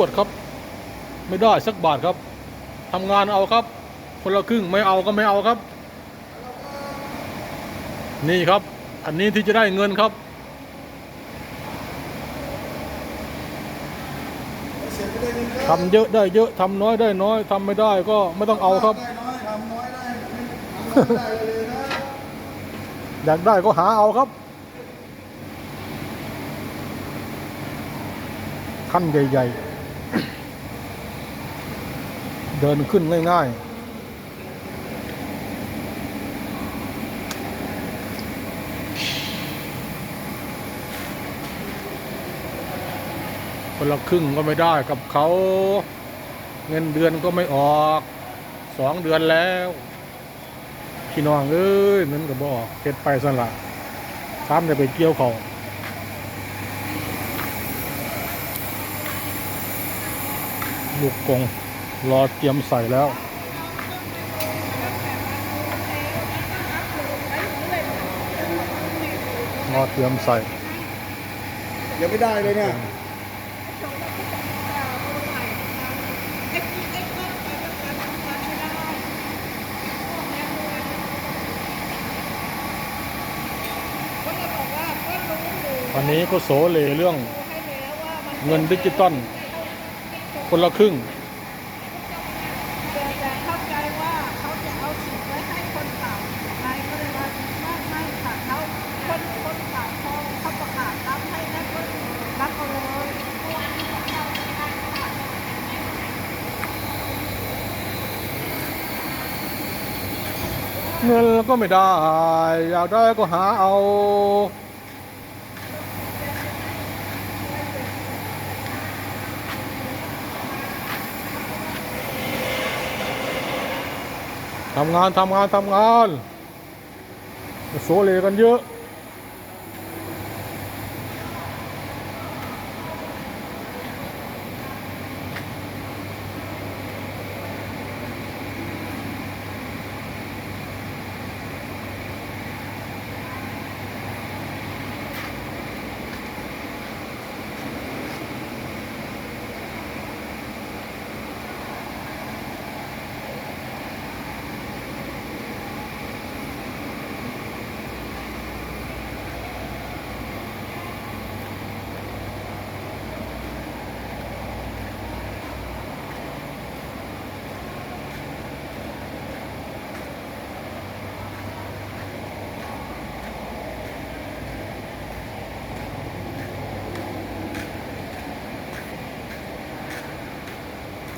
วดครับ ไม่ได้สักบาทครับทำงานเอาครับ คนละครึ่งไม่เอาก็ไม่เอาครับ นี่ครับ อันนี้ที่จะได้เงินครับทำเยอะได้เยอะทำน้อยได้น้อยทำไม่ได้ก็ไม่ต้องเอาครับ อยทำน้อยได้ทำน้อยได้เลยนะอยากได้ก็หาเอาครับ ขั้นใหญ่ ๆ เดินขึ้นง่ายๆ คนละครึ่งก็ไม่ได้กับเขา เงินเดือนก็ไม่ออกสองเดือนแล้วพี่น้องเอ้ยเงินก็บอกเฮ็ดไปสั่นละซ้ำจะไปเกี่ยวเขาลูกกง รอเตรียมใส่แล้ว รอเตรียมใส่ ยังไม่ได้เลยเนี่ย วันนี้ก็โสเลเรื่องเงินดิจิตอลคนละครึ่ง แต่เข้าใจว่าเขาจะเอาสิทธิ์ไว้ให้คนเก่าไงก็เลยว่าไม่ไม่ค่ะเขาคนคนเก่าเขาเขาประกาศรับให้แล้วก็รับเอาเลย เงินก็ไม่ได้ อยากได้ก็หาเอา ทำงาน ทำงาน ทำงาน โซเลกันเยอะ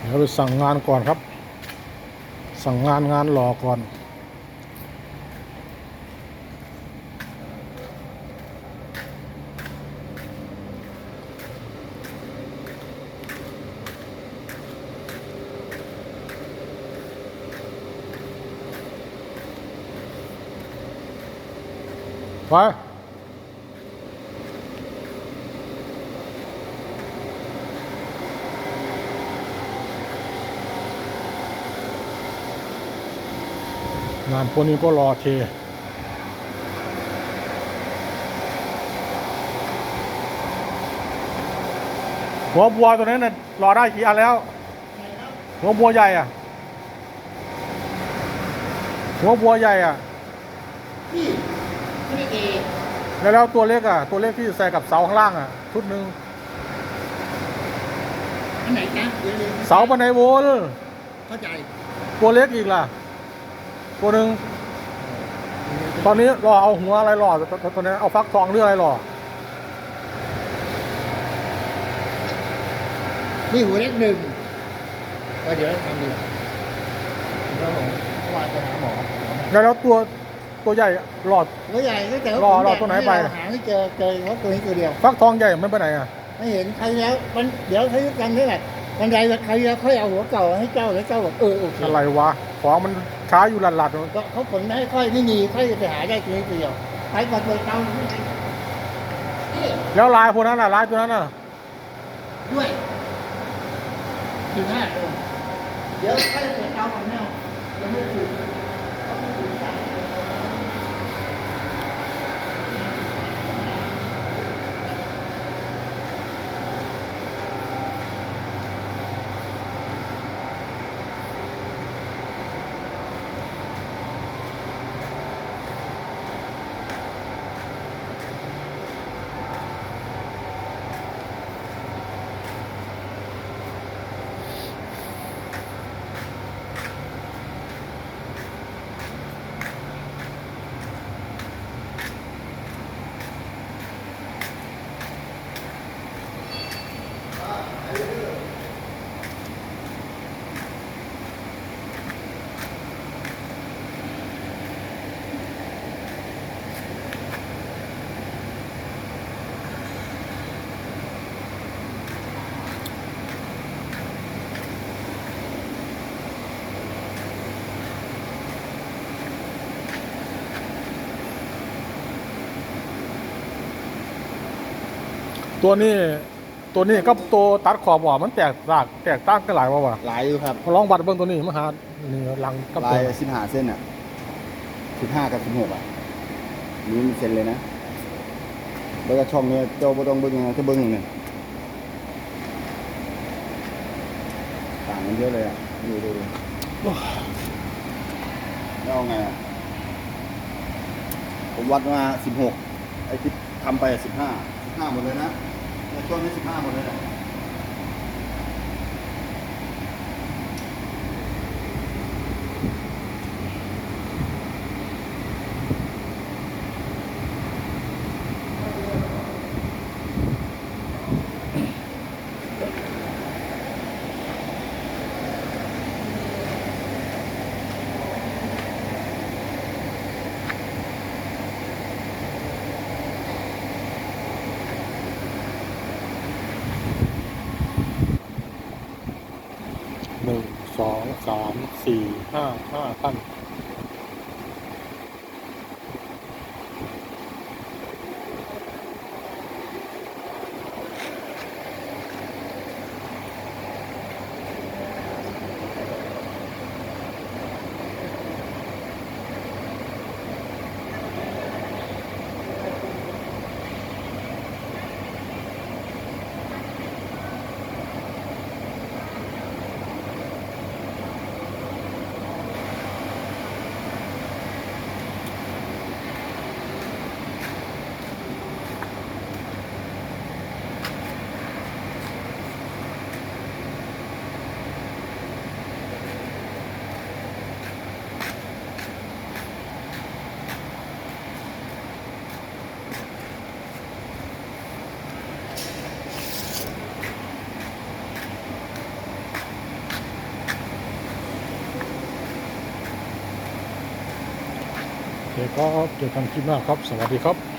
ดี๋ยวไปสั่งงานก่อนครับ สั่งงานงานรอก่อนไป งานพวกนี้ก็รอเทหัวบัวตัวนั้นน่ะรอได้กี่อันแล้ว หัวบัวใหญ่อะ หัวบัวใหญ่อะพี่ไม่ได้เอแล้วแล้วตัวเล็กอะ ตัวเล็กที่ใส่กับเสาข้างล่างอะชุดหนึ่งอันไหนจ๊ะเดี๋ยวเลยเสาบันไดโวลเข้าใจ ตัวเล็กอีกล่ะ ตัวหนึ่งตอนนี้รอเอาหัวอะไรรอตัวตัวตัวนี้เอาฟักทองหรืออะไรรอนี่หัวเล็กหนึ่งก็เดี๋ยวทำดีครับผมเมื่อวานไปหาหมอแล้วแล้วตัวตัวใหญ่หลอดตัวใหญ่ก็แต่รอรอตัวไหนไปหาไม่เจอเจอว่าตัวนี้ตัวเดียว ฟักทองใหญ่มันไปไหนอะไม่เห็นใครแล้วมันเดี๋ยวเขากันนี่แหละวันใดใครแล้วค่อยเอาหัวเก่าให้เจ้าแล้วเจ้าบอกเออโอเคอะไรวะของมัน ช้าอยู่หลัดๆก็เขาผลไม่ให้ค่อยไม่มีค่อยจะไปหาได้ตัวนี้ตัวเดียวใครมาตัวเก่านี่แล้วลายพวกนั้นอะลายตัวนั้นอะด้วยถึงห้าองค์เดี๋ยวค่อยจะเก่าของแนวยังไม่ถูก ตัวนี้ตัวนี้ก็ตัวตัดขอบออกมันแตกต่างแตกต่างกันหลายว่าวะหลายอยู่ครับมาลองวัดเบิ่งตัวนี้มาหานี่ลังกับลาตัยวสิบห้าเส้นอะสิบห้ากับสิบหกอะนี่มันเส้นเลยนะแล้วก็ช่องเนี้ยเจ้าบ่ต้องเบิ่งนะถ้าเบิ่งเนี่ยต่างกันเยอะเลยอะดูดูดูแล้วเอาไงอะผมวัดมาสิบหกไอ้ที่ทำไปสิบห้าสิบ ห้าหมดเลยนะช่วงนี้สิบห้าหมดเลยนะ สี่ห้า ครับเจอกันคลิปหน้าครับ สวัสดีครับ